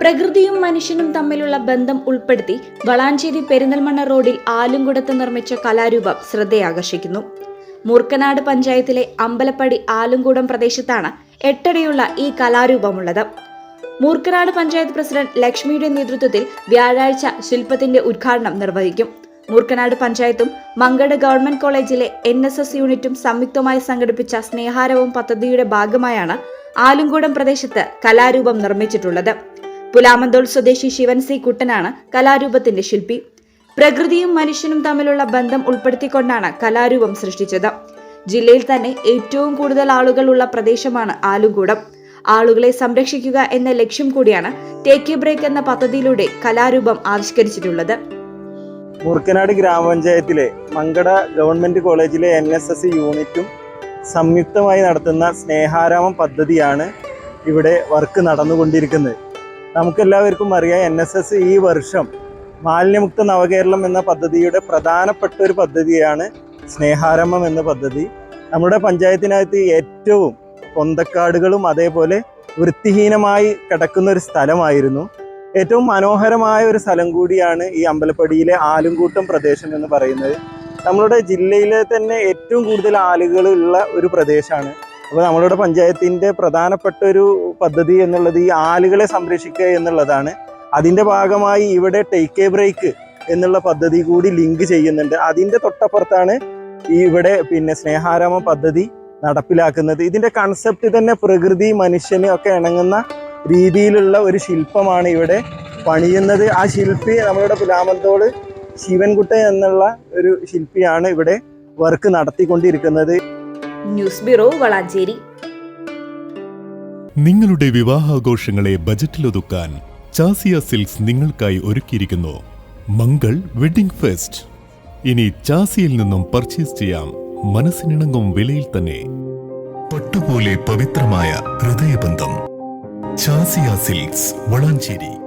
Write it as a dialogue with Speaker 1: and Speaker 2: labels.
Speaker 1: പ്രകൃതിയും മനുഷ്യനും തമ്മിലുള്ള ബന്ധം ഉൾപ്പെടുത്തി വളാഞ്ചേരി പെരിന്തൽമണ്ണ റോഡിൽ ആലുംകുടത്ത് നിർമ്മിച്ച കലാരൂപം ശ്രദ്ധയാകർഷിക്കുന്നു. മൂർക്കനാട് പഞ്ചായത്തിലെ അമ്പലപ്പടി ആലുംകൂടം പ്രദേശത്താണ് എട്ടടിയുള്ള ഈ കലാരൂപമുള്ളത്. മൂർക്കനാട് പഞ്ചായത്ത് പ്രസിഡന്റ് ലക്ഷ്മിയുടെ നേതൃത്വത്തിൽ വ്യാഴാഴ്ച ശില്പത്തിന്റെ ഉദ്ഘാടനം നിർവഹിക്കും. മൂർക്കനാട് പഞ്ചായത്തും മങ്കട് ഗവൺമെന്റ് കോളേജിലെ എൻ എസ് എസ് യൂണിറ്റും സംയുക്തമായി സംഘടിപ്പിച്ച സ്നേഹാരവം പദ്ധതിയുടെ ഭാഗമായാണ് ആലുംകൂടം പ്രദേശത്ത് കലാരൂപം നിർമ്മിച്ചിട്ടുള്ളത്. പുലാമന്തോൾ സ്വദേശി ശിവൻ സി കുട്ടനാണ് കലാരൂപത്തിന്റെ ശില്പി. പ്രകൃതിയും മനുഷ്യനും തമ്മിലുള്ള ബന്ധം ഉൾപ്പെടുത്തിക്കൊണ്ടാണ് കലാരൂപം സൃഷ്ടിച്ചത്. ജില്ലയിൽ തന്നെ ഏറ്റവും കൂടുതൽ ആളുകൾ ഉള്ള പ്രദേശമാണ് ആലുംകൂടം. ആളുകളെ സംരക്ഷിക്കുക എന്ന ലക്ഷ്യം കൂടിയാണ് ടേക്ക് ബ്രേക്ക് എന്ന പദ്ധതിയിലൂടെ കലാരൂപം ആവിഷ്കരിച്ചിട്ടുള്ളത്.
Speaker 2: മൂർക്കനാട് ഗ്രാമപഞ്ചായത്തിലെ മങ്കട ഗവൺമെന്റ് കോളേജിലെ എൻ എസ് എസ് യൂണിറ്റും സംയുക്തമായി നടത്തുന്ന സ്നേഹാരാമം പദ്ധതിയാണ് ഇവിടെ വർക്ക് നടന്നുകൊണ്ടിരിക്കുന്നത്. നമുക്കെല്ലാവർക്കും അറിയാം എൻ എസ് എസ് ഈ വർഷം മാലിന്യമുക്ത നവകേരളം എന്ന പദ്ധതിയുടെ പ്രധാനപ്പെട്ട ഒരു പദ്ധതിയാണ് സ്നേഹാരമം എന്ന പദ്ധതി. നമ്മുടെ പഞ്ചായത്തിനകത്ത് ഏറ്റവും പൊന്തക്കാടുകളും അതേപോലെ വൃത്തിഹീനമായി കിടക്കുന്ന ഒരു സ്ഥലമായിരുന്നു. ഏറ്റവും മനോഹരമായ ഒരു സ്ഥലം കൂടിയാണ് ഈ അമ്പലപ്പടിയിലെ ആലുംകൂട്ടം പ്രദേശം എന്ന് പറയുന്നത്. നമ്മുടെ ജില്ലയിലെ തന്നെ ഏറ്റവും കൂടുതൽ ആലുകളുള്ള ഒരു പ്രദേശമാണ് അപ്പോൾ നമ്മളുടെ പഞ്ചായത്തിന്റെ പ്രധാനപ്പെട്ട ഒരു പദ്ധതി എന്നുള്ളത് ഈ ആലുകളെ സംരക്ഷിക്കുക എന്നുള്ളതാണ്. അതിന്റെ ഭാഗമായി ഇവിടെ ടേക്ക് എ ബ്രേക്ക് എന്നുള്ള പദ്ധതി കൂടി ലിങ്ക് ചെയ്യുന്നുണ്ട്. അതിന്റെ തൊട്ടപ്പുറത്താണ് ഈ ഇവിടെ പിന്നെ സ്നേഹാരാമ പദ്ധതി നടപ്പിലാക്കുന്നത്. ഇതിന്റെ കൺസെപ്റ്റ് തന്നെ പ്രകൃതി മനുഷ്യന് ഒക്കെ ഇണങ്ങുന്ന രീതിയിലുള്ള ഒരു ശില്പമാണ് ഇവിടെ പണിയുന്നത്. ആ ശില്പി നമ്മളുടെ പുലാമന്തോട് ശിവൻകുട്ട എന്നുള്ള ഒരു ശില്പിയാണ് ഇവിടെ വർക്ക് നടത്തിക്കൊണ്ടിരിക്കുന്നത്.
Speaker 1: News bureau Valanchery.
Speaker 3: നിങ്ങളുടെ വിവാഹാഘോഷങ്ങളെ ബജറ്റിലൊതുക്കാൻ ചാസിയ സിൽക്സ് നിങ്ങൾക്കായി ഒരുക്കിയിരിക്കുന്നു. Mangal wedding fest. ഇനി ചാസിയിൽ നിന്നും പർച്ചേസ് ചെയ്യാം. മനസ്സിനിണങ്ങും വിലയിൽ തന്നെ. പട്ടുപോലെ പവിത്രമായ ഹൃദയബന്ധം. ചാസിയ സിൽക്സ് വളാഞ്ചേരി.